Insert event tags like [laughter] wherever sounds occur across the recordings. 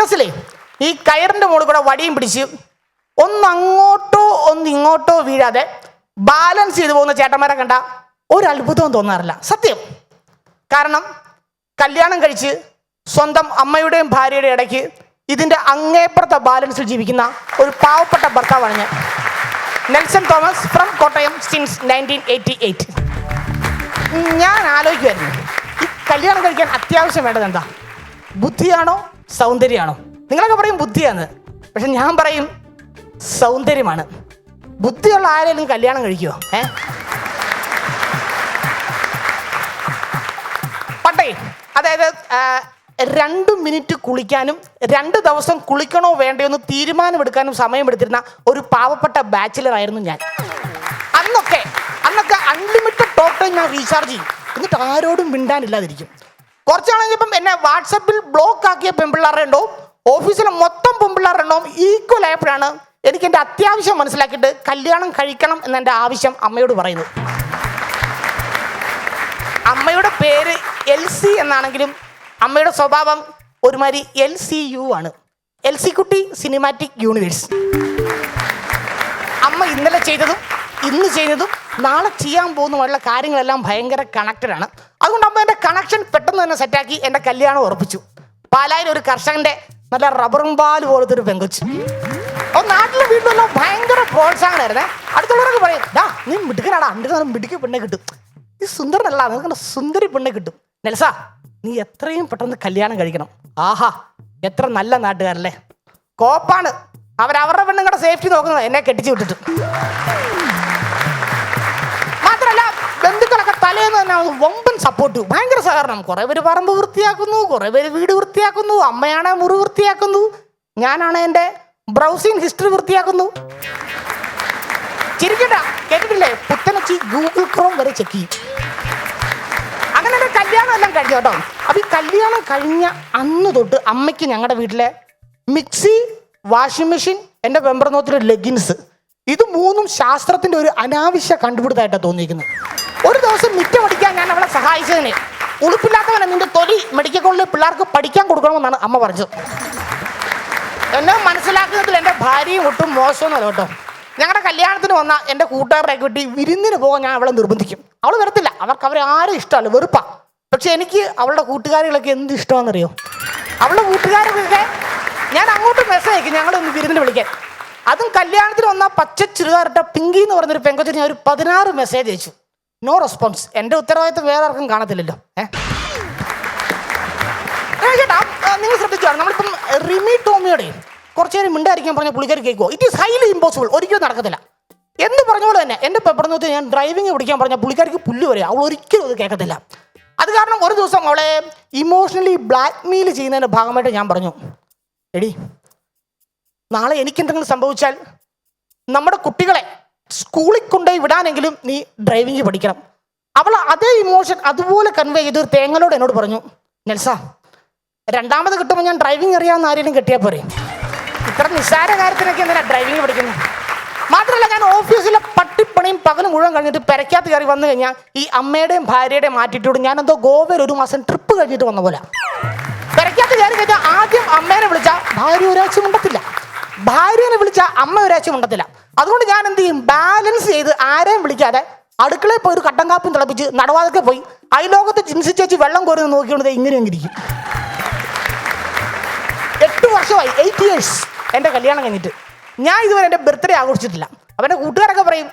സർക്കസിലെ ഈ കയറിന്റെ മുകളിൽ കൂടെ വടിയും പിടിച്ച് ഒന്ന് അങ്ങോട്ടോ ഒന്ന് ഇങ്ങോട്ടോ വീഴാതെ ബാലൻസ് ചെയ്തു പോകുന്ന ചേട്ടന്മാരെ കണ്ട ഒരു അത്ഭുതവും തോന്നാറില്ല. സത്യം. കാരണം കല്യാണം കഴിച്ച് സ്വന്തം അമ്മയുടെയും ഭാര്യയുടെയും ഇടയ്ക്ക് ഇതിന്റെ അങ്ങേപ്പുറത്തെ ബാലൻസിൽ ജീവിക്കുന്ന ഒരു പാവപ്പെട്ട ഭർത്താവാണ് ഞാൻ. Nelson Thomas from Kottayam since nineteen eighty eight ഞാൻ ആലോചിക്കുമായിരുന്നു ഈ കല്യാണം കഴിക്കാൻ അത്യാവശ്യം വേണ്ടത് എന്താ? ബുദ്ധിയാണോ സൗന്ദര്യമാണോ? നിങ്ങളൊക്കെ പറയും ബുദ്ധിയാണ്. പക്ഷെ ഞാൻ പറയും സൗന്ദര്യമാണ്. ബുദ്ധിയുള്ള ആരെങ്കിലും കല്യാണം കഴിക്കുമോ ഏ? പട്ടേ അതായത് രണ്ട് മിനിറ്റ് കുളിക്കാനും രണ്ട് ദിവസം കുളിക്കണോ വേണ്ടയോ എന്ന് തീരുമാനമെടുക്കാനും സമയമെടുത്തിരുന്ന ഒരു പാവപ്പെട്ട ബാച്ചിലർ ആയിരുന്നു ഞാൻ. അന്നൊക്കെ അന്നൊക്കെ അൺലിമിറ്റഡ് ടോക്ക് ടൈം ഞാൻ റീചാർജ് ചെയ്യും. എന്നിട്ട് ആരോടും മിണ്ടാനില്ലാതിരിക്കും. കുറച്ചാണെങ്കിപ്പം എന്നെ വാട്സപ്പിൽ ബ്ലോക്ക് ആക്കിയ പെൺപിള്ളേരുടെ ഉണ്ടോ ഓഫീസിലെ മൊത്തം പെൺപിള്ളേരുടെ ഉണ്ടോ ഈക്വൽ ആയപ്പോഴാണ് എനിക്ക് എന്റെ അത്യാവശ്യം മനസ്സിലാക്കിയിട്ട് കല്യാണം കഴിക്കണം എന്നെന്റെ ആവശ്യം അമ്മയോട് പറയുന്നു അമ്മയുടെ പേര് എൽ സി എന്നാണെങ്കിലും അമ്മയുടെ സ്വഭാവം ഒരുമാതിരി എൽ സി യു ആണ്. എൽ സി കുട്ടി സിനിമാറ്റിക് യൂണിവേഴ്സ് അമ്മ ഇന്നലെ ചെയ്തതും ഇന്ന് ചെയ്തതും നാളെ ചെയ്യാൻ പോകുന്നതുമായിട്ടുള്ള കാര്യങ്ങളെല്ലാം ഭയങ്കര കണക്റ്റഡ് ആണ്. കണക്ഷൻ പെട്ടെന്ന് തന്നെ സെറ്റാക്കി എന്റെ കല്യാണം ഉറപ്പിച്ചു. പാലായിൽ ഒരു കർഷകന്റെ നല്ല റബ്ബറും പാൽ പോലത്തെ ഒരു പെങ്കുച്ചു. അപ്പോൾ നാട്ടിലെ വീട്ടിലുള്ള ഭയങ്കര പ്രോത്സാഹനമായിരുന്നേ. അടുത്തുള്ളവരൊക്കെ പറയും ഡാ നീ മിടുക്കനാടാ. നല്ല മിടുക്കി പെണ്ണെ കിട്ടും. നീ സുന്ദരനല്ല. നിനക്ക് സുന്ദരി പെണ്ണെ കിട്ടും. നെൽസ നീ എത്രയും പെട്ടെന്ന് കല്യാണം കഴിക്കണം. ആഹാ എത്ര നല്ല നാട്ടുകാരല്ലേ. കോപ്പാണ്. അവരവരുടെ പെണ്ണുങ്ങളുടെ സേഫ്റ്റി നോക്കുന്നത്. എന്നെ കെട്ടിച്ചു വിട്ടിട്ട്. തന്നെ വമ്പൻ സപ്പോർട്ട് ഭയങ്കര സഹകരണം. കുറെ പേര് പറമ്പ് വൃത്തിയാക്കുന്നു കുറെ പേര് വീട് വൃത്തിയാക്കുന്നു അമ്മയാണ് മുറി വൃത്തിയാക്കുന്നു ഞാനാണ് എന്റെ ബ്രൗസിങ് ഹിസ്റ്ററി വൃത്തിയാക്കുന്നു. ചിരിക്കട്ട കേട്ടിട്ടില്ലേ? പുത്തനച്ചി ഗൂഗിൾ ക്രോം വരെ ചെക്ക് ചെയ്യും. അങ്ങനെ എന്റെ കല്യാണം എല്ലാം കഴിഞ്ഞു കേട്ടോ. അപ്പൊ ഈ കല്യാണം കഴിഞ്ഞ അന്ന് തൊട്ട് അമ്മയ്ക്ക് ഞങ്ങളുടെ വീട്ടിലെ മിക്സി വാഷിംഗ് മെഷീൻ എന്റെ വെമ്പർനോത്തിലെ ലെഗിൻസ് ഇത് മൂന്നും ശാസ്ത്രത്തിന്റെ ഒരു അനാവശ്യ കണ്ടുപിടുത്തമായിട്ടാണ് തോന്നിയിരിക്കുന്നത്. ഒരു ദിവസം മിറ്റം അടിക്കാൻ ഞാൻ അവളെ സഹായിച്ചതിന്. ഉളുപ്പില്ലാത്തവനെ നിന്റെ തൊലി മെഡിക്കൽ കോളേജിൽ പിള്ളേർക്ക് പഠിക്കാൻ കൊടുക്കണമെന്നാണ് അമ്മ പറഞ്ഞത്. എന്നെ മനസ്സിലാക്കുന്നതിൽ എന്റെ ഭാര്യയും ഒട്ടും മോശമൊന്നുമല്ല കേട്ടോ. ഞങ്ങളുടെ കല്യാണത്തിന് വന്ന എന്റെ കൂട്ടുകാരുടെ കിട്ടി വിരുന്നിന് പോകാൻ ഞാൻ അവളെ നിർബന്ധിക്കും. അവൾ വരത്തില്ല. അവർക്ക് അവരെ ആരും ഇഷ്ടമല്ല. വെറുപ്പാ. പക്ഷെ എനിക്ക് അവളുടെ കൂട്ടുകാരികളൊക്കെ എന്ത് ഇഷ്ടമാണെന്നറിയോ? അവളുടെ കൂട്ടുകാരൊക്കെ ഞാൻ അങ്ങോട്ട് മെസ്സേജ് അയക്കും. ഞങ്ങളൊന്ന് വിരുന്നിന് വിളിക്കാൻ. അതും കല്യാണത്തിന് വന്ന പച്ച ചുരിദാറിട്ട പിങ്കി എന്ന് പറഞ്ഞൊരു പെങ്കൊച്ചിന് ഞാൻ ഒരു പതിനാറ് മെസ്സേജ് അയച്ചു. നോ റെസ്പോൺസ് എന്റെ ഉത്തരവാദിത്വം വേറെ ആർക്കും കാണത്തില്ലല്ലോ. ഏഹ് നിങ്ങൾ ശ്രദ്ധിച്ചോ നമ്മളിപ്പം റിമി ടോമിയുടെ കുറച്ചു നേരം മിണ്ടായിരിക്കാൻ പറഞ്ഞ പുള്ളിക്കാർ കേൾക്കുമോ ഇറ്റ് ഈസ് ഹൈലി ഇമ്പോസിബിൾ ഒരിക്കലും നടക്കത്തില്ല. എന്ന് പറഞ്ഞ പോലെ തന്നെ എന്റെ പെപ്പറിനകത്ത് ഞാൻ ഡ്രൈവിംഗ് പിടിക്കാൻ പറഞ്ഞ പുള്ളിക്കാർക്ക് പുല്ല് വരെ അവൾ ഒരിക്കലും അത് കേൾക്കത്തില്ല. അത് കാരണം ഒരു ദിവസം അവളെ ഇമോഷണലി ബ്ലാക്ക് മെയിൽ ചെയ്യുന്നതിന്റെ ഭാഗമായിട്ട് ഞാൻ പറഞ്ഞു എടി നാളെ എനിക്കെന്തെങ്കിലും സംഭവിച്ചാൽ നമ്മുടെ കുട്ടികളെ സ്കൂളിൽ കൊണ്ടുപോയി വിടാനെങ്കിലും നീ ഡ്രൈവിംഗ് പഠിക്കണം. അവൾ അതേ ഇമോഷൻ അതുപോലെ കൺവേ ചെയ്ത് തേങ്ങലോട് എന്നോട് പറഞ്ഞു നെൽസ രണ്ടാമത് കിട്ടുമ്പോൾ ഞാൻ ഡ്രൈവിംഗ് അറിയാവുന്ന ആരെങ്കിലും കിട്ടിയാൽ പോരെ? ഇത്ര നിസ്സാര കാര്യത്തിനൊക്കെ എന്തിനാ ഡ്രൈവിംഗ് പഠിക്കുന്നത് മാത്രമല്ല ഞാൻ ഓഫീസിലെ പട്ടിപ്പണിയും പകലും മുഴുവൻ കഴിഞ്ഞിട്ട് പെരയ്ക്കകത്ത് കയറി വന്നു കഴിഞ്ഞാൽ ഈ അമ്മയുടെയും ഭാര്യയുടെയും മാറ്റിയിട്ടോട് ഞാൻ എന്തോ ഗോവയിൽ ഒരു മാസം ട്രിപ്പ് കഴിഞ്ഞിട്ട് വന്ന പോലെ. പെരയ്ക്കകത്ത് കയറി കഴിഞ്ഞാൽ ആദ്യം അമ്മേനെ വിളിച്ചാൽ ഭാര്യ ഒരാഴ്ച മുണ്ടത്തില്ല. ഭാര്യനെ വിളിച്ചാൽ അമ്മ ഒരാഴ്ച മുണ്ടത്തില്ല. അതുകൊണ്ട് ഞാൻ എന്ത് ചെയ്യും? ബാലൻസ് ചെയ്ത് ആരെയും വിളിക്കാതെ അടുക്കളയിൽ പോയി ഒരു കട്ടൻ കാപ്പും തിളപ്പിച്ച് നടവാതൊക്കെ പോയി അയലോകത്ത് ജിൻസി ചേച്ചി വെള്ളം കോരി നോക്കിക്കൊണ്ട് ഇങ്ങനെ ഇരിക്കും. എട്ട് വർഷമായി എയ്റ്റ് ഇയേഴ്സ് എന്റെ കല്യാണം കഴിഞ്ഞിട്ട്. ഞാൻ ഇതുവരെ എന്റെ ബർത്ത്ഡേ ആഘോഷിച്ചിട്ടില്ല. അവന്റെ കൂട്ടുകാരൊക്കെ പറയും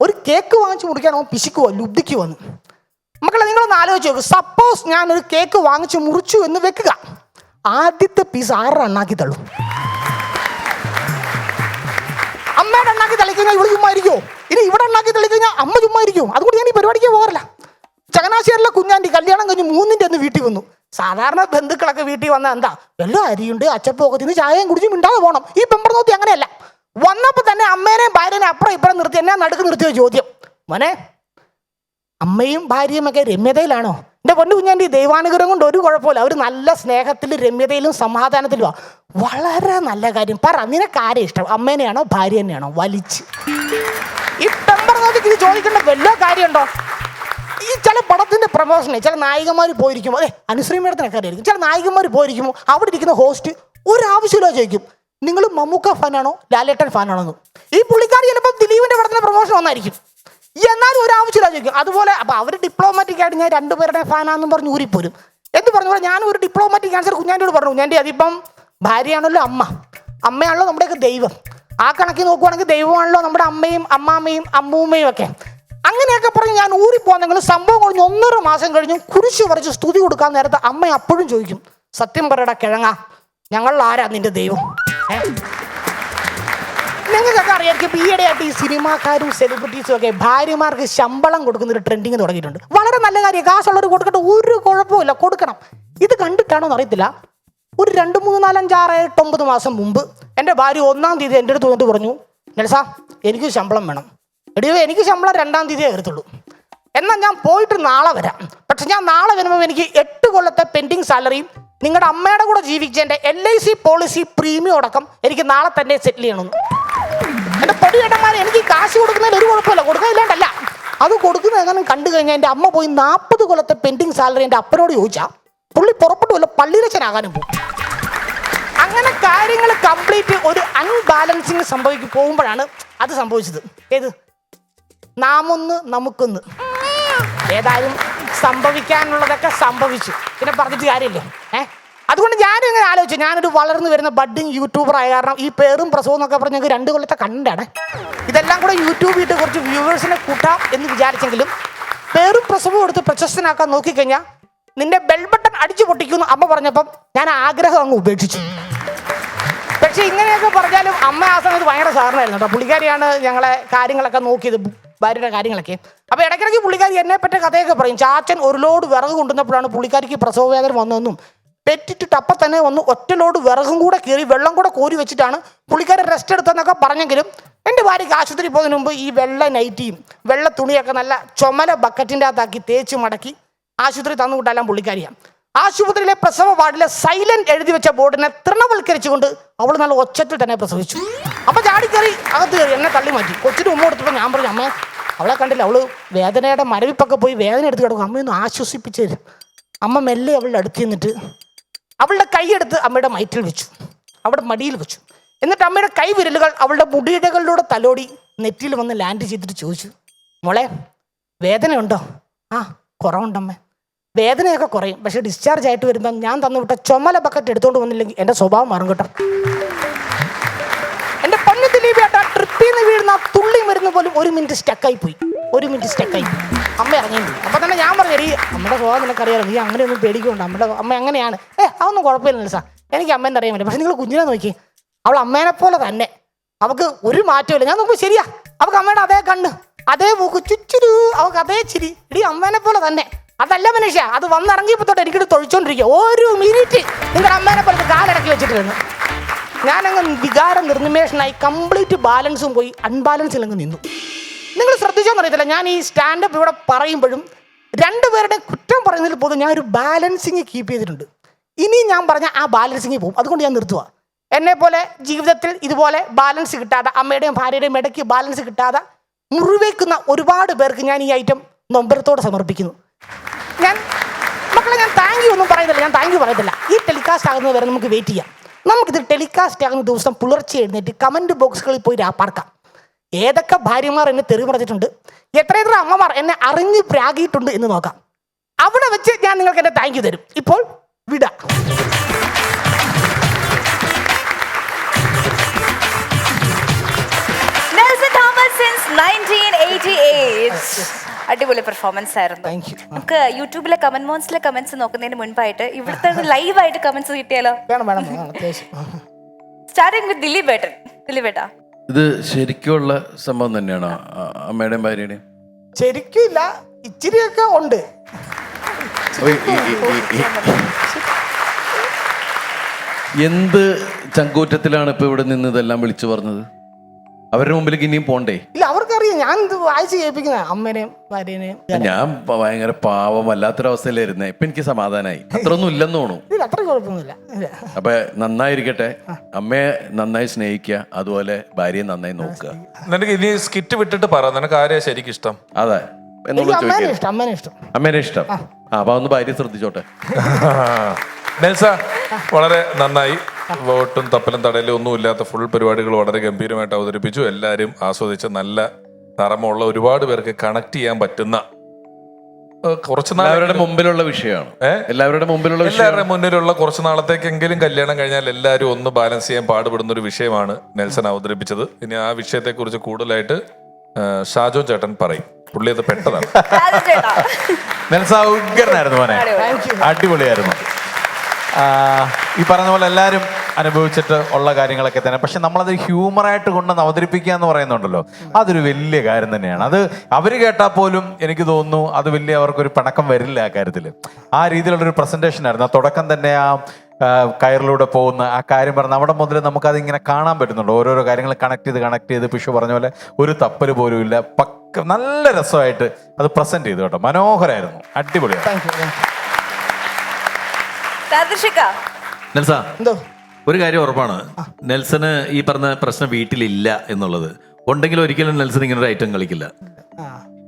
ഒരു കേക്ക് വാങ്ങിച്ചു അവൻ പിശിക്കുവോ ലുബ്ധിക്കുവോ എന്ന് മക്കളെ നിങ്ങളൊന്ന് ആലോചിച്ച് നോക്കും. സപ്പോസ് ഞാൻ ഒരു കേക്ക് വാങ്ങിച്ചു മുറിച്ചു എന്ന് വെക്കുക. ആദ്യത്തെ പീസ് ആറ് എണ്ണാക്കി തള്ളും. അമ്മയുടെ ഉണ്ടാക്കി തളിക്കഴിഞ്ഞാൽ ഇവിടെ ചുമ്മാ ഇരിക്കുമോ ഇനി ഇവിടെ ഉണ്ടാക്കി തളിക്കഴിഞ്ഞാൽ അമ്മ ചുമ്മാ ഇരിക്കുമോ അതുകൊണ്ട് ഞാൻ ഈ പരിപാടിക്ക് പോകാറില്ല. ചങ്ങനാശ്ശേരിലെ കുഞ്ഞാണ്ടി കല്യാണം കഴിഞ്ഞ് മൂന്നിന്റെ അന്ന് വീട്ടിൽ വന്നു. സാധാരണ ബന്ധുക്കളൊക്കെ വീട്ടിൽ വന്നാൽ എന്താ? എല്ലാം അരിയുണ്ട് അച്ചപ്പൊക്കെ തിന്ന് ചായയും കുടിച്ചും മിണ്ടാതെ പോകണം ഈ പെമ്പർ നോത്തി അങ്ങനെയല്ല. വന്നപ്പോൾ തന്നെ അമ്മേനെയും ഭാര്യനെയും അപ്പുറം ഇപ്പുറം നിർത്തി എന്നെ നടുക്ക് നിർത്തിയ ചോദ്യം. മോനെ അമ്മയും ഭാര്യയുമൊക്കെ രമ്യതയിലാണോ? എന്റെ പൊന്നു കുഞ്ഞാന്റെ ദൈവാനുഗ്രഹം കൊണ്ട് ഒരു കുഴപ്പമില്ല. അവർ നല്ല സ്നേഹത്തിലും രമ്യതയിലും സമാധാനത്തിലും വളരെ നല്ല കാര്യം. പറ നിനക്ക് ആരെ ഇഷ്ടം? അമ്മേനെയാണോ ഭാര്യ തന്നെയാണോ വലിച്ച്. ഈ നോക്കിക്ക് ഇത് ചോദിക്കേണ്ട വല്ല കാര്യമുണ്ടോ? ഈ ചില പടത്തിന്റെ പ്രമോഷനെ ചില നായികന്മാർ പോയിരിക്കും അതെ അനുശ്രീ മേഡത്തിനൊക്കെ അറിയായിരിക്കും ചില നായികന്മാർ പോയിരിക്കുമ്പോൾ അവിടെ ഇരിക്കുന്ന ഹോസ്റ്റ് ഒരാവശ്യമില്ല ചോദിക്കും. നിങ്ങൾ മമ്മൂക്ക ഫാനാണോ ലാലേട്ടൻ ഫാനാണോ എന്ന് ഈ പുള്ളിക്കാരി ചിലപ്പോൾ ദിലീപിന്റെ പടത്തിന്റെ പ്രൊമോഷൻ വന്നായിരിക്കും. എന്നാലും ഒരാവശ്യമില്ല ചോദിക്കും. അതുപോലെ അപ്പോൾ അവർ ഡിപ്ലോമാറ്റിക് ആയിട്ട് ഞാൻ രണ്ടുപേരുടെ ഫാനാന്നും പറഞ്ഞ് ഊരിപ്പോരും. എന്ത് പറഞ്ഞു ഞാൻ ഒരു ഡിപ്ലോമാറ്റിക് ആൻസർ കുഞ്ഞാന്റെ പറഞ്ഞു. കുഞ്ഞാന്റെ അതിപ്പം ഭാര്യയാണല്ലോ അമ്മ. അമ്മയാണല്ലോ നമ്മുടെയൊക്കെ ദൈവം. ആ കണക്കിൽ നോക്കുവാണെങ്കിൽ ദൈവമാണല്ലോ നമ്മുടെ അമ്മയും അമ്മാമ്മയും അമ്മൂമ്മയും ഒക്കെ. അങ്ങനെയൊക്കെ പറഞ്ഞ് ഞാൻ ഊരിപ്പോന്നെങ്കിലും സംഭവം കഴിഞ്ഞ് ഒന്നര മാസം കഴിഞ്ഞു കുരിശ് വരച്ച് സ്തുതി കൊടുക്കാൻ നേരത്തെ അമ്മ അപ്പോഴും ചോദിക്കും. സത്യം പറയടാ കിഴങ്ങ ഞങ്ങളിൽ ആരാ നിന്റെ ദൈവം? നിങ്ങൾക്കൊക്കെ അറിയാമായിരിക്കും ഇപ്പൊ ഈയിടെയായിട്ട് ഈ സിനിമാക്കാരും സെലിബ്രിറ്റീസും ഒക്കെ ഭാര്യമാർക്ക് ശമ്പളം കൊടുക്കുന്ന ഒരു ട്രെൻഡിങ് തുടങ്ങിയിട്ടുണ്ട്. വളരെ നല്ല കാര്യം. കാശുള്ളവർ കൊടുക്കട്ടെ ഒരു കുഴപ്പമില്ല കൊടുക്കണം. ഇത് കണ്ടിട്ടാണോ അറിയത്തില്ല ഒരു രണ്ട് മൂന്ന് നാലഞ്ച് ആറ് എട്ട് ഒമ്പത് മാസം മുമ്പ് എന്റെ ഭാര്യ ഒന്നാം തീയതി എന്റെ അടുത്ത് വന്നിട്ട് പറഞ്ഞു നെൽസാ എനിക്ക് ശമ്പളം വേണം. എടിയോ എനിക്ക് ശമ്പളം രണ്ടാം തീയതിയേ കയറത്തുള്ളൂ എന്നാൽ ഞാൻ പോയിട്ട് നാളെ വരാം. പക്ഷെ ഞാൻ നാളെ വരുമ്പോൾ എനിക്ക് എട്ട് കൊല്ലത്തെ പെൻഡിങ് സാലറിയും നിങ്ങളുടെ അമ്മയുടെ കൂടെ ജീവിച്ചതിന്റെ L I C policy premium അടക്കം എനിക്ക് നാളെ തന്നെ സെറ്റിൽ ചെയ്യണമെന്ന്. എന്റെ പൊടിയേട്ടന്മാരെ എനിക്ക് കാശ് കൊടുക്കുന്നതിൽ ഒരു കുഴപ്പമില്ല. കൊടുക്കാനില്ലാണ്ടല്ല അത് കൊടുക്കുന്ന എങ്ങനെ കണ്ടു കഴിഞ്ഞാൽ എന്റെ അമ്മ പോയി നാൽപ്പത് കൊല്ലത്തെ പെൻഡിങ് സാലറി എന്റെ അപ്പനോട് ചോദിച്ചാൽ പുള്ളി പുറപ്പെട്ടു വല്ല പള്ളിയിലച്ചനാകാനും പോകും. അങ്ങനെ കാര്യങ്ങൾ കംപ്ലീറ്റ് ഒരു അൺബാലൻസിങ് സംഭവിക്കും പോകുമ്പോഴാണ് അത് സംഭവിച്ചത്. ഏത്? നാമൊന്ന് നമുക്കൊന്ന്. ഏതായാലും സംഭവിക്കാനുള്ളതൊക്കെ സംഭവിച്ചു. പിന്നെ പറഞ്ഞിട്ട് കാര്യമില്ലേ. ഏ? അതുകൊണ്ട് ഞാനും ഇങ്ങനെ ആലോചിച്ചു. ഞാനൊരു വളർന്നു വരുന്ന ബഡ്ഡിങ് യൂട്യൂബർ ആയ കാരണം ഈ പേരും പ്രസവം എന്നൊക്കെ പറഞ്ഞ് ഞങ്ങൾക്ക് രണ്ട് കൊല്ലത്തെ കണ്ടാണ് ഇതെല്ലാം കൂടെ യൂട്യൂബിൽ ഇട്ട് കുറച്ച് വ്യൂവേഴ്സിനെ കൂട്ടാം എന്ന് വിചാരിച്ചെങ്കിലും പേരും പ്രസവവും എടുത്ത് പ്രശസ്തനാക്കാൻ നോക്കിക്കഴിഞ്ഞാൽ നിന്റെ ബെൽ ബട്ടൺ അടിച്ചു പൊട്ടിക്കുമെന്ന് അമ്മ പറഞ്ഞപ്പം ഞാൻ ആഗ്രഹം അങ്ങ് ഉപേക്ഷിച്ചു. പക്ഷെ ഇങ്ങനെയൊക്കെ പറഞ്ഞാലും അമ്മ ആ സമയത്ത് ഭയങ്കര സാറിനായിരുന്നു കേട്ടോ. പുള്ളിക്കാരിയാണ് ഞങ്ങളെ കാര്യങ്ങളൊക്കെ നോക്കിയത് ഭാര്യയുടെ കാര്യങ്ങളൊക്കെ. അപ്പൊ ഇടയ്ക്കിടയ്ക്ക് പുള്ളിക്കാരി എന്നെ പറ്റിയ കഥയൊക്കെ പറയും. ചാച്ചൻ ഒരു ലോഡ് വിറക് കൊണ്ടുവന്നപ്പോഴാണ് പുള്ളിക്കാരിക്ക് പ്രസവവേദന വന്നതെന്നും പെറ്റിട്ടിട്ട് അപ്പം തന്നെ വന്ന് ഒറ്റ ലോഡ് വിറകും കൂടെ കയറി വെള്ളം കൂടെ കോരി വെച്ചിട്ടാണ് പുള്ളിക്കാരെ റെസ്റ്റ് എടുത്തതെന്നൊക്കെ പറഞ്ഞെങ്കിലും എന്റെ ഭാര്യയ്ക്ക് ആശുപത്രി പോകുന്നതിന് മുമ്പ് ഈ വെള്ള നൈറ്റിയും വെള്ള തുണിയൊക്കെ നല്ല ചുമല ബക്കറ്റിന്റെ അകത്താക്കി തേച്ച് മടക്കി ആശുപത്രി തന്നു വിട്ടാലും പുള്ളിക്കാരിയാണ് ആശുപത്രിയിലെ പ്രസവ വാർഡിലെ സൈലന്റ് എഴുതി വെച്ച ബോർഡിനെ തൃണവൽക്കരിച്ചുകൊണ്ട് അവൾ നല്ല ഒച്ചത്തിൽ തന്നെ പ്രസവിച്ചു. അപ്പൊ ചാടിക്കറി അകത്ത് കയറി എന്നെ തള്ളി മാറ്റി. കൊച്ചിന് ഉമ്മ കൊടുത്തപ്പോൾ ഞാൻ പറഞ്ഞു അമ്മേ അവളെ കണ്ടില്ല? അവൾ വേദനയുടെ മരവിപ്പൊക്കെ പോയി വേദന എടുത്ത് കിടക്കും അമ്മയൊന്ന് ആശ്വസിപ്പിച്ചു തരും അമ്മ മെല്ലെ അവളുടെ അടുത്ത് നിന്നിട്ട് അവളുടെ കൈയെടുത്ത് അമ്മയുടെ മയറ്റിൽ വെച്ചു. അവിടെ മടിയിൽ വെച്ചു. എന്നിട്ട് അമ്മയുടെ കൈവിരലുകൾ അവളുടെ മുടിയിടകളിലൂടെ തലോടി നെറ്റിയിൽ വന്ന് ലാൻഡ് ചെയ്തിട്ട് ചോദിച്ചു മോളെ വേദനയുണ്ടോ? ആ കുറവുണ്ടമ്മേ. വേദനയൊക്കെ കുറയും. പക്ഷെ ഡിസ്ചാർജ് ആയിട്ട് വരുമ്പോൾ ഞാൻ തന്നുവിട്ട ചുമല ബക്കറ്റ് എടുത്തുകൊണ്ട് വന്നില്ലെങ്കിൽ എന്റെ സ്വഭാവം മാറും കേട്ടോ. നിന്ന് വീഴുന്ന തുള്ളി മരുന്ന് പോലും ഒരു മിനിറ്റ് സ്റ്റക്കായി പോയി. ഒരു മിനിറ്റ് സ്റ്റക്കായി പോയി. അമ്മ ഇറങ്ങി അപ്പം തന്നെ ഞാൻ പറഞ്ഞു ഈ അമ്മയുടെ സ്വഭാവം നിനക്കറിയാലോ നീ അങ്ങനെയൊന്നും പേടിക്കുന്നുണ്ട് അമ്മയുടെ അമ്മ അങ്ങനെയാണ്. ഏ അതൊന്നും കുഴപ്പമില്ല സാർ. എനിക്ക് അമ്മേന്റെ അറിയാൻ പറ്റും. പക്ഷെ നിങ്ങൾ കുഞ്ഞിനെ നോക്കി. അവൾ അമ്മേനെ പോലെ തന്നെ. അവൾക്ക് ഒരു മാറ്റമില്ല ഞാൻ നോക്കുമ്പോൾ ശരിയാ. അവൾക്ക് അമ്മയുടെ അതേ കണ്ണ് അതേ മൂക്ക് ചുറ്റുരു അവൾക്ക് അതേ ചിരി. ഇടി അമ്മേനെ പോലെ തന്നെ. അതല്ല മനുഷ്യ അത് വന്നിറങ്ങിയപ്പോ തൊട്ട് എനിക്കിട്ട് തൊഴിച്ചോണ്ടിരിക്കുക ഒരു മിനിറ്റ് നിങ്ങളുടെ അമ്മേനെ പോലെ കാലിടക്കി വെച്ചിട്ടിരുന്നു. ഞാനങ്ങ് വികാരം നിർനിമേഷനായി കംപ്ലീറ്റ് ബാലൻസും പോയി അൺബാലൻസിൽ അങ്ങ് നിന്നു. നിങ്ങൾ ശ്രദ്ധിച്ചോന്ന് അറിയത്തില്ല ഞാൻ ഈ സ്റ്റാൻഡപ്പ് ഇവിടെ പറയുമ്പോഴും രണ്ടുപേരുടെ കുറ്റം പറയുന്നതിൽ പോലും ഞാൻ ഒരു ബാലൻസിങ് കീപ്പ് ചെയ്തിട്ടുണ്ട്. ഇനി ഞാൻ പറഞ്ഞ ആ ബാലൻസിങ് പോകും അതുകൊണ്ട് ഞാൻ നിർത്തുക എന്നെ പോലെ ജീവിതത്തിൽ ഇതുപോലെ ബാലൻസ് കിട്ടാതെ അമ്മയുടെയും ഭാര്യയുടെയും ഇടയ്ക്ക് ബാലൻസ് കിട്ടാതെ മുറിവേക്കുന്ന ഒരുപാട് പേർക്ക് ഞാൻ ഈ ഐറ്റം നൊമ്പരത്തോടെ സമർപ്പിക്കുന്നു. ഞാൻ മക്കളെ ഞാൻ താങ്ക് യു ഒന്നും പറയുന്നില്ല ഞാൻ താങ്ക് യു പറയത്തില്ല. ഈ ടെലികാസ്റ്റ് ആകുന്നത് വരെ നമുക്ക് വെയിറ്റ് ചെയ്യാം. നമുക്കിത് ടെലികാസ്റ്റ് ആകുന്ന ദിവസം പുലർച്ചെ എഴുന്നേറ്റ് കമന്റ് ബോക്സുകളിൽ പോയി രാപ്പാർക്കാം ഏതൊക്കെ ഭാര്യമാർ എന്നെ തെറി പറഞ്ഞിട്ടുണ്ട്? എത്ര എത്ര അമ്മമാർ എന്നെ അറിഞ്ഞ് പ്രാഗിയിട്ടുണ്ട് എന്ന് നോക്കാം. അവിടെ വെച്ച് ഞാൻ നിങ്ങൾക്ക് എന്നെ താങ്ക് യു തരും. ഇപ്പോൾ വിട. സിൻസ് 1988 അടിപൊളി പെർഫോമൻസ് ആയിരുന്നു. നമുക്ക് യൂട്യൂബിലെ കമന്റ് മോൺസിലെ കമന്റ്സ് നോക്കുന്നതിന് മുൻപായിട്ട് ഇവിടുത്തെ ലൈവ് ആയിട്ട് കമന്റ്സ് കിട്ടിയാലോ? സ്റ്റാർട്ടിങ് വിത്ത് ദിലീപ് ഏട്ടൻ. ദിലീപ് ഏട്ടാ. ഇത് ശരിക്കുള്ള സംഭവം തന്നെയാണോ? അമ്മയുടെയും ഭാര്യയുടെയും? ശരിക്കും ഇല്ല. ഇച്ചിരിയൊക്കെ ഉണ്ട്. എന്ത് ചങ്കൂറ്റത്തിലാണ് ഇപ്പൊ ഇവിടെ നിന്ന് ഇതെല്ലാം വിളിച്ചു പറഞ്ഞത്? അവരുടെ മുമ്പിലേക്ക് ഇനിയും പോണ്ടേ? ഇല്ല അവർക്കറിയാം. ഞാൻ ഇത് വായിച്ച് കേൾപ്പിക്കുന്ന അമ്മേനെയും ഭാര്യനെയും ഞാൻ പ- ഭയങ്കര പാവം വല്ലാത്തൊരവസ്ഥയിലായിരുന്നേ ഇപ്പൊ എനിക്ക് സമാധാനായി. അത്രയൊന്നും ഇല്ലെന്ന് തോന്നുന്നു. ഇല്ല അത്ര കുഴപ്പമൊന്നുമില്ല. ഇല്ല. അപ്പൊ നന്നായിരിക്കട്ടെ. അമ്മയെ നന്നായി സ്നേഹിക്കുക അതുപോലെ ഭാര്യയെ നന്നായി നോക്കുക. നിനക്ക് ഇനി സ്കിറ്റ് വിട്ടിട്ട് പറ. നിനക്ക് ആരെയാ ശരിക്കും ഇഷ്ടം അതെ എനിക്ക് എന്നുള്ളത് അമ്മേനെ ചോദിക്കുക ഇഷ്ടം അമ്മേനെ ഇഷ്ടം. അമ്മേനെ ഇഷ്ടം. ആ. അപ്പൊ ഒന്ന് ഭാര്യ ശ്രദ്ധിച്ചോട്ടെ. [laughs] നെൽസ വളരെ നന്നായി. വോട്ടും തപ്പലും തടയലും ഒന്നുമില്ലാത്ത ഫുൾ പരിപാടികൾ വളരെ ഗംഭീരമായിട്ട് അവതരിപ്പിച്ചു. എല്ലാവരും ആസ്വദിച്ച നല്ല നിറമുള്ള ഒരുപാട് പേർക്ക് കണക്ട് ചെയ്യാൻ പറ്റുന്ന കുറച്ച് നാൾ മുമ്പിലുള്ള വിഷയമാണ്? എല്ലാവരുടെ മുമ്പിലുള്ള വിഷയം. എല്ലാവരുടെ മുന്നിലുള്ള കുറച്ച് നാളത്തേക്കെങ്കിലും കല്യാണം കഴിഞ്ഞാൽ എല്ലാവരും ഒന്ന് ബാലൻസ് ചെയ്യാൻ പാടുപെടുന്ന ഒരു വിഷയമാണ് നെൽസൺ അവതരിപ്പിച്ചത്. ഇനി ആ വിഷയത്തെക്കുറിച്ച് കൂടുതലായിട്ട് ഷാജോ ചേട്ടൻ പറയും. പുള്ളി അത് പെട്ടതാണ്. നെൽസൺ ഉഗ്രനായിരുന്നു മോനെ. അടിപൊളിയായിരുന്നു. ഈ പറഞ്ഞ പോലെ എല്ലാവരും അനുഭവിച്ചിട്ട് ഉള്ള കാര്യങ്ങളൊക്കെ തന്നെ. പക്ഷെ നമ്മളത് ഹ്യൂമറായിട്ട് കൊണ്ടുവന്ന് അവതരിപ്പിക്കുക എന്ന് പറയുന്നുണ്ടല്ലോ. അതൊരു വലിയ കാര്യം തന്നെയാണ്. അത് അവർ കേട്ടാൽ പോലും എനിക്ക് തോന്നുന്നു അത് വലിയ അവർക്കൊരു പിണക്കം വരില്ല ആ കാര്യത്തിൽ ആ രീതിയിലുള്ളൊരു പ്രസന്റേഷൻ ആയിരുന്നു. ആ തുടക്കം തന്നെ ആ കയറിലൂടെ പോകുന്ന ആ കാര്യം പറഞ്ഞ അവിടെ മുതൽ നമുക്കത് ഇങ്ങനെ കാണാൻ പറ്റുന്നുണ്ട്. ഓരോരോ കാര്യങ്ങൾ കണക്ട് ചെയ്ത് കണക്ട് ചെയ്ത് പിഷു പറഞ്ഞ പോലെ ഒരു തപ്പൽ പോലും ഇല്ല. പക്ക നല്ല രസമായിട്ട് അത് പ്രസന്റ് ചെയ്തു കേട്ടോ. മനോഹരമായിരുന്നു അടിപൊളിയാണ്. എന്തോ? ഒരു കാര്യം ഉറപ്പാണ്. നെൽസന് ഈ പറഞ്ഞ പ്രശ്നം വീട്ടിലില്ല എന്നുള്ളത്. ഉണ്ടെങ്കിൽ ഒരിക്കലും നെൽസൺ ഇങ്ങനെ ഒരു ഐറ്റം കളിക്കില്ല.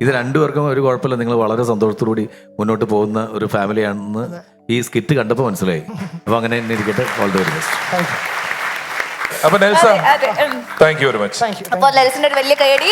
ഇത് രണ്ടുപേർക്കും ഒരു കുഴപ്പമില്ല. നിങ്ങൾ വളരെ സന്തോഷത്തോടുകൂടി മുന്നോട്ട് പോകുന്ന ഒരു ഫാമിലിയാണെന്ന് ഈ സ്കിറ്റ് കണ്ടപ്പോൾ മനസ്സിലായി. അപ്പൊ അങ്ങനെ തന്നെ ഇരിക്കട്ടെ. ഓൾ ദി വെരി ബെസ്റ്റ് അപ്പൊ നെൽസ അതെ, അതെ, ഉം. താങ്ക് യു വെരി മച്ച് അപ്പോൾ നെൽസന്റെ ഒരു വലിയ കൈയടി